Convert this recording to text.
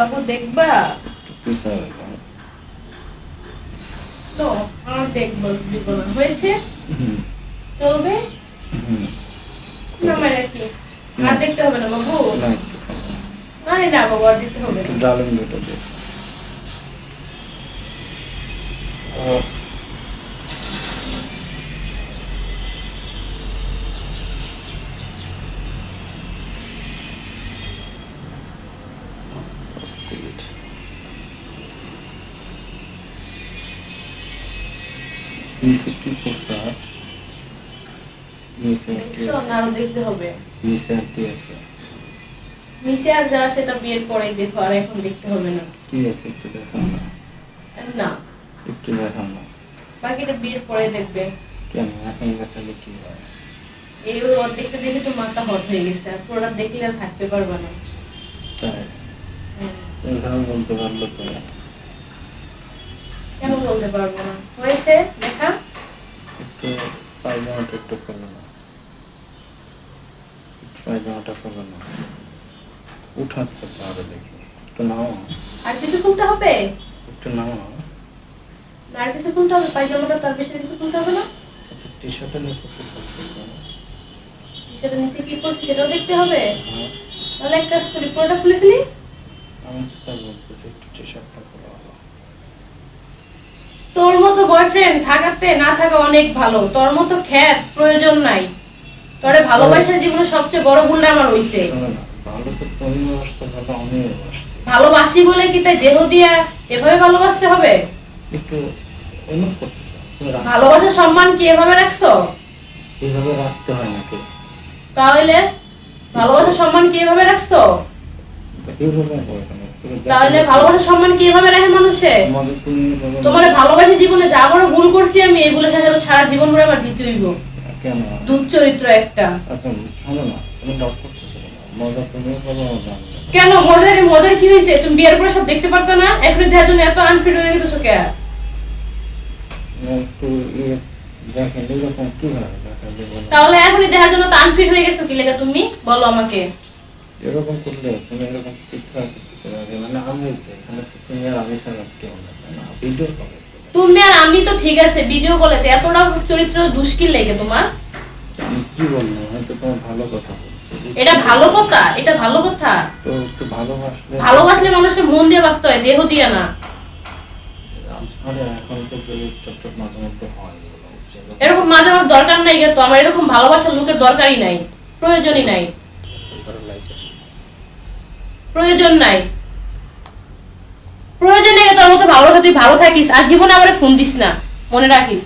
বাবু দেখবা? তো আর দেখব দিব না। হয়েছে? চলবে? নামাই রাখি। আর দেখতে হবে না বাবু। আরে না বাবু আর দিতে হবে না। ডালিম দুটো দে আহ, নিচে কি করছে নিচে কি আছে দেখতে হবে। নিচে আর কি আছে নিচে আর যা সেটা বিয়ের পরে দেখো আর এখন দেখতে হবে না। কি আছে একটু দেখান না। না। একটু দেখান না। বাকিটা বিয়ের পরে দেখবে। কেন? এখন দেখালে কি হয়? এই অর্ধেকটা দেখে তো মাথা হট হয়ে গেছে আর পুরোটা দেখলে আর থাকতে পারবে না। হ্যাঁ। বলতে পারল তো। কেন বলতে পারব না? হয়েছে? দেখা? একটু পায়জামাটা একটু খোলো না। পায়জামাটা খোলো না। উঠাচ্ছে তো আরও দেখি। একটু নাও। আর কিছু খুলতে হবে? একটু নাও। আর কিছু খুলতে হবে? পায়জামাটা তার বেশি কিছু খুলতে হবে না? আচ্ছা টি শার্টের নিচে কি করছে? সেটা নিচে কি করছে সেটাও দেখতে হবে? হ্যাঁ। তাহলে এক কাজ করি পুরোটা খুলে ফেলি। আমি তো তাই বলতেছি একটু টি শার্টটা খোলা হলো তোর মতো বয়ফ্রেন্ড থাকাতে না থাকা অনেক ভালো। তোর মতো খ্যাত প্রয়োজন নাই। তোরে ভালোবাসার জীবনে সবচেয়ে বড় ভুলটা আমার হইছে। শোনো না ভালো তো আসছো ভালো আমিও ভালোবাসি বলে কি তাই দেহ দিয়া এভাবে ভালোবাসতে হবে? একটু অন্য তুমি। ভালোবাসার সম্মান কি এভাবে রাখছো? রাখতে হয় নাকি তাহলে ভালোবাসার সম্মান কি এভাবে রাখছো? তাহলে ভালোবাসার সম্মান কি এভাবে রাখে মানুষে? তোমার ভালোবাসি জীবনে যা বড় ভুল করছি আমি সারা জীবন ভরে আমার দিতে হইব। কেন? দুধ একটা। আচ্ছা শোনো না তুমি ডাউট করতেছো কেন? মজা তুমি বলো মজা কেন? মজার মজার কি হয়েছে? তুমি বিয়ের পরে সব দেখতে পারতো না? এখন দেখার জন্য এত আনফিট হয়ে গেছো কে। তাহলে এখনই দেখার জন্য তো আনফিট হয়ে গেছো কি লেগে তুমি? বলো আমাকে। এরকম করলে তুমি এরকম চিৎকার করতেছো মানে আমি এখানে তো তুমি আর আমি ছাড়া কেউ না ভিডিও কলে তুমি আর আমি তো ঠিক আছে ভিডিও কলেতে এতটা চরিত্র দুষ্কিল লেগে তোমার? আমি কি বলব আমি তো তোমার ভালো কথা বলছি। এটা ভালো কথা এটা ভালো কথা। তো একটু ভালোবাসলে ভালোবাসলে মানুষের মন দিয়ে বাঁচতে হয় দেহ দিয়ে না। এখন তো চরিত্র মাঝে মধ্যে হয় এরকম মাঝে মাঝে দরকার নাই তো আমার এরকম ভালোবাসার লোকের দরকারই নাই প্রয়োজনই নাই। প্রয়োজন নাই। প্রয়োজন নেই, তোর মতো ভালো তুই ভালো থাকিস, আর জীবনে আমার ফোন দিস না। মনে রাখিস।